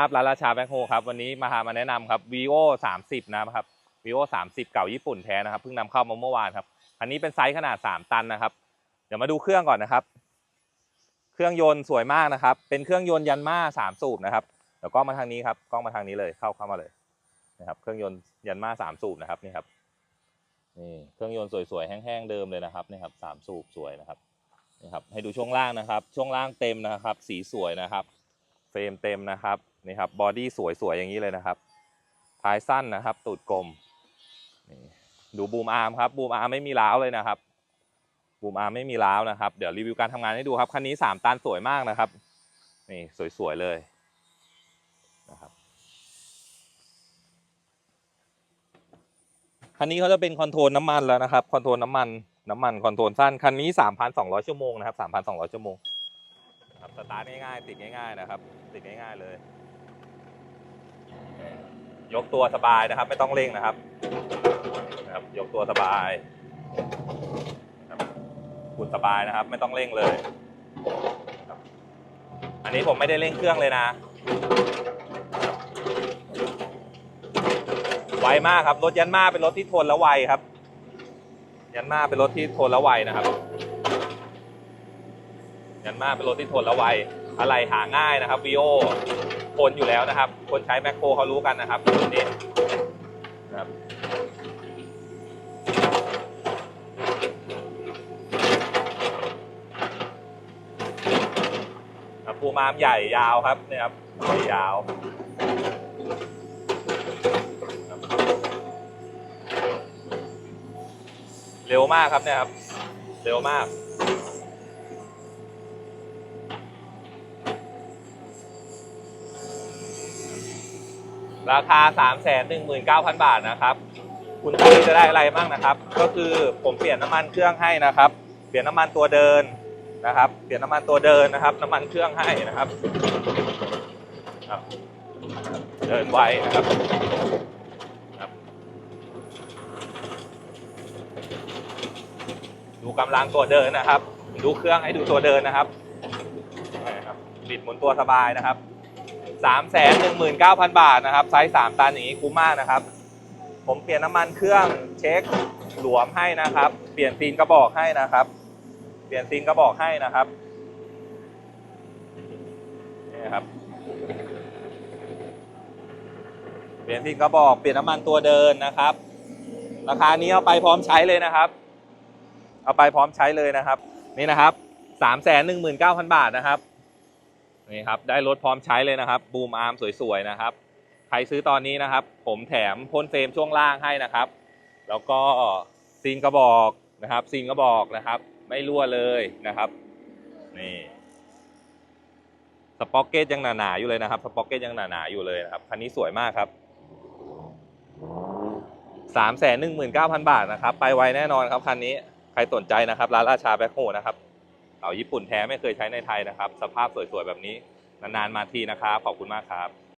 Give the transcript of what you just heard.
ครับร้านราชาแบ็คโฮครับวันนี้มาหามาแนะนำครับ vivo 30 นะครับ vivo 30 เก่าญี่ปุ่นแท้นะครับเพิ่งนำเข้ามาเมื่อวานครับอันนี้เป็นไซส์ขนาด 3 ตันนะครับ เดี๋ยวมาดูเครื่องก่อนนะครับ เครื่องยนต์สวยมากนะครับ เป็นเครื่องยนต์ยันมา3สูบนะครับเดี๋ยวกล้องมาทางนี้ครับกล้องมาทางนี้เลยเข้าเข้ามาเลยนะครับ เครื่องยนต์ยันมา3สูบนะครับนี่ครับนี่เครื่องยนต์สวยๆแห้งๆเดิมเลยนะครับนี่ครับสามสูบสวยนะครับนี่ครับให้ดูช่วงล่างนะครับ ช่วงล่างเต็มนะครับ สีสวยนะครับ เฟรมเต็มนะครับ นี่ครับบอดี้สวยๆอย่างนี้เลยนะครับท้ายสั้นนะครับ ตูดกลมนี่ดูบูมอาร์มครับบูมอาร์มไม่มีล้าวเลยนะครับบูมอาร์มไม่มีล้าวนะครับ เดี๋ยวรีวิวการทำงานให้ดูครับคันนี้สามตันสวยมากนะครับนี่สวยๆเลยนะครับคันนี้เขาจะเป็นคอนโทรลน้ำมันแล้วนะครับคอนโทรลน้ำมันน้ำมันคอนโทรลสั้นคันนี้ 3,200 ชั่วโมงนะครับ3,200 ชั่วโมงครับสตาร์ทง่ายๆ ติดง่ายๆนะครับ ติดง่ายๆเลย ยกตัวสบายนะครับ ไม่ต้องเร่งนะครับนะครับ ยกตัวสบายนะครับคุณสบายนะครับ ไม่ต้องเร่งเลยครับอันนี้ผมไม่ได้เร่งเครื่องเลยนะ ไวมากครับ รถยันมาเป็นรถที่ทนและไวครับ ยันมาเป็นรถที่ทนและไวนะครับ ยันมาเป็นรถที่ทนและไว อะไรหาง่ายนะครับวีโอทนอยู่แล้วนะครับ คนใช้แมคโครเขารู้กันนะครับรุ่นนี้ครับภูมามใหญ่ยาวครับเนี่ยครับใหญ่ยาวเร็วมากครับเนี่ยครับ เร็วมาก ราคา 3 1 9 0 0 0 บาทนะครับ คุณตุ้ยจะได้อะไรบ้างนะครับ ก็คือผมเปลี่ยนน้ำมันเครื่องให้นะครับ เปลี่ยนน้ำมันตัวเดินนะครับ เปลี่ยนน้ำมันตัวเดินนะครับ น้ำมันเครื่องให้นะครับ เดินไวนะครับดูกำลังตัวเดินนะครับ ดูเครื่องให้ดูตัวเดินนะครับบิดหมุนตัวสบายนะครับ สามแสนหนึ่งหมื่นเก้าพันบาทนะครับ ไซส์สามตันอย่างนี้คุ้มมากนะครับ ผมเปลี่ยนน้ำมันเครื่องเช็คหลวมให้นะครับ เปลี่ยนซีนกระบอกให้นะครับ เปลี่ยนซีนกระบอกให้นะครับนี่ครับ เปลี่ยนซีนกระบอก เปลี่ยนน้ำมันตัวเดินนะครับ ราคานี้เอาไปพร้อมใช้เลยนะครับ เอาไปพร้อมใช้เลยนะครับ นี่นะครับสามแสนหนึ่งหมื่นเก้าพันบาทนะครับ นี่ครับได้รถพร้อมใช้เลยนะครับบูมอาร์มสวยๆนะครับใครซื้อตอนนี้นะครับ ผมแถมพ่นเฟรมช่วงล่างให้นะครับ แล้วก็ซีนกระบอกนะครับซีนกระบอกนะครับ ไม่รั่วเลยนะครับนี่สป็อกเก็ตยังหนาๆอยู่เลยนะครับสป็อกเก็ตยังหนาๆอยู่เลยนะครับคันนี้สวยมากครับสามแสนหนึ่งหมื่นเก้าพันบาทนะครับ ไปไวแน่นอนครับคันนี้ใครสนใจนะครับร้านราชาแบ็คโฮนะครับ เต่าญี่ปุ่นแท้ไม่เคยใช้ในไทยนะครับ สภาพสวยๆแบบนี้ นานๆมาทีนะครับ ขอบคุณมากครับ